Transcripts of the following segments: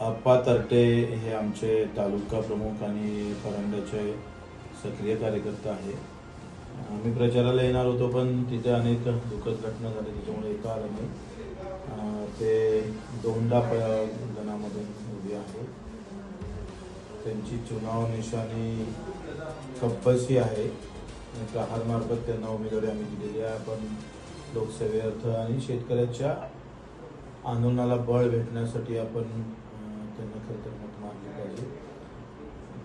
अप्पा तरटे हे आमचे तालुका प्रमुख आणि परांड्याचे सक्रिय कार्यकर्ता आहे. आम्ही प्रचाराला येणार होतो पण तिथे अनेक दुःखद घटना झाल्या त्याच्यामुळे एका आलं नाही. ते दोनदा प- उभी आहे. त्यांची चुनाव निशाणी कप्पसी आहे. प्रहारमार्फत त्यांना उमेदवारी आम्ही दिलेली आहे. आपण लोकसेवेअर्थ आणि शेतकऱ्याच्या आंदोलनाला बळ भेटण्यासाठी आपण त्यांना खरं तर मत मानले पाहिजे.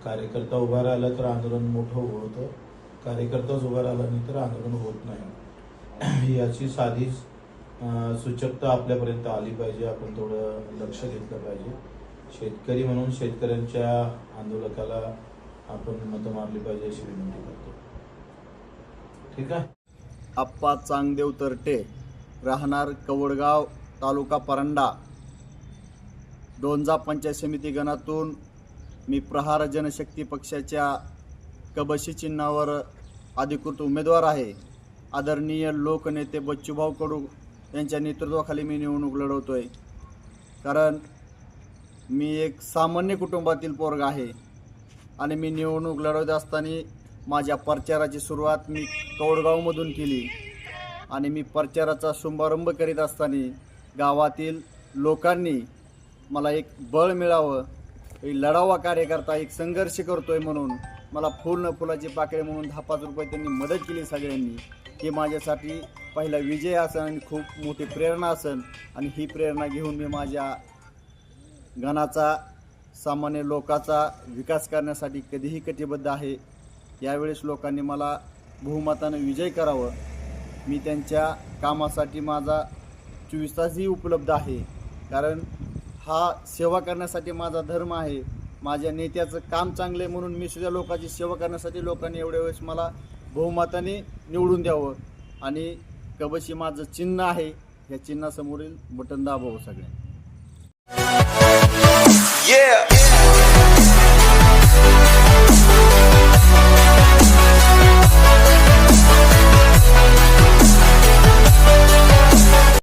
कार्यकर्ता उभा राहिला तर आंदोलन मोठं होतं कार्यकर्ताच उभा राहिला नाही तर आंदोलन होत नाही. याची साधी सूचकता आपल्यापर्यंत आली पाहिजे. आपण थोडं लक्ष घेतलं पाहिजे. शेतकरी म्हणून शेतकऱ्यांच्या आंदोलकाला आपण मतं मारली पाहिजे अशी विनंती करतो. ठीक आहे? आप्पा चांगदेव तरटे राहणार कवडगाव तालुका परंडा. दोनजा पंचायत समिती गणातून मी प्रहार जनशक्ती पक्षाच्या कबशी चिन्हावर अधिकृत उमेदवार आहे. आदरणीय लोकनेते बच्चूभाऊ कडू यांच्या नेतृत्वाखाली मी निवडणूक लढवतो आहे कारण मी एक सामान्य कुटुंबातील पोरगा आहे. आणि मी निवडणूक लढवत असताना माझ्या प्रचाराची सुरुवात मी कौडगावमधून केली. आणि मी प्रचाराचा शुभारंभ करीत असताना गावातील लोकांनी मला एक बळ मिळावं एक लढावा कार्यकर्ता एक संघर्ष करतो आहे म्हणून मला फुल न फुलाची पाकळी म्हणून दहा पाच रुपये त्यांनी मदत केली सगळ्यांनी. हे माझ्यासाठी पहिला विजय असन आणि खूप मोठी प्रेरणा असेल आणि ही प्रेरणा घेऊन मी माझ्या गणाचा सामान्य लोकाचा विकास करण्यासाठी कधीही कटिबद्ध आहे. यावेळेस लोकांनी मला बहुमतानं विजय करावं. मी त्यांच्या कामासाठी माझा चोवीस तासही उपलब्ध आहे. कारण हा सेवा करण्यासाठी माझा धर्म आहे. माझ्या नेत्याचं काम चांगलं आहे म्हणून मी सुद्धा लोकांची सेवा करण्यासाठी लोकांनी एवढ्या वेळेस मला बहुमताने निवडून द्यावं. आणि कबशी माझं चिन्ह आहे. या चिन्हासमोरील बटन दाबावं सगळ्यांनी. yeah. yeah.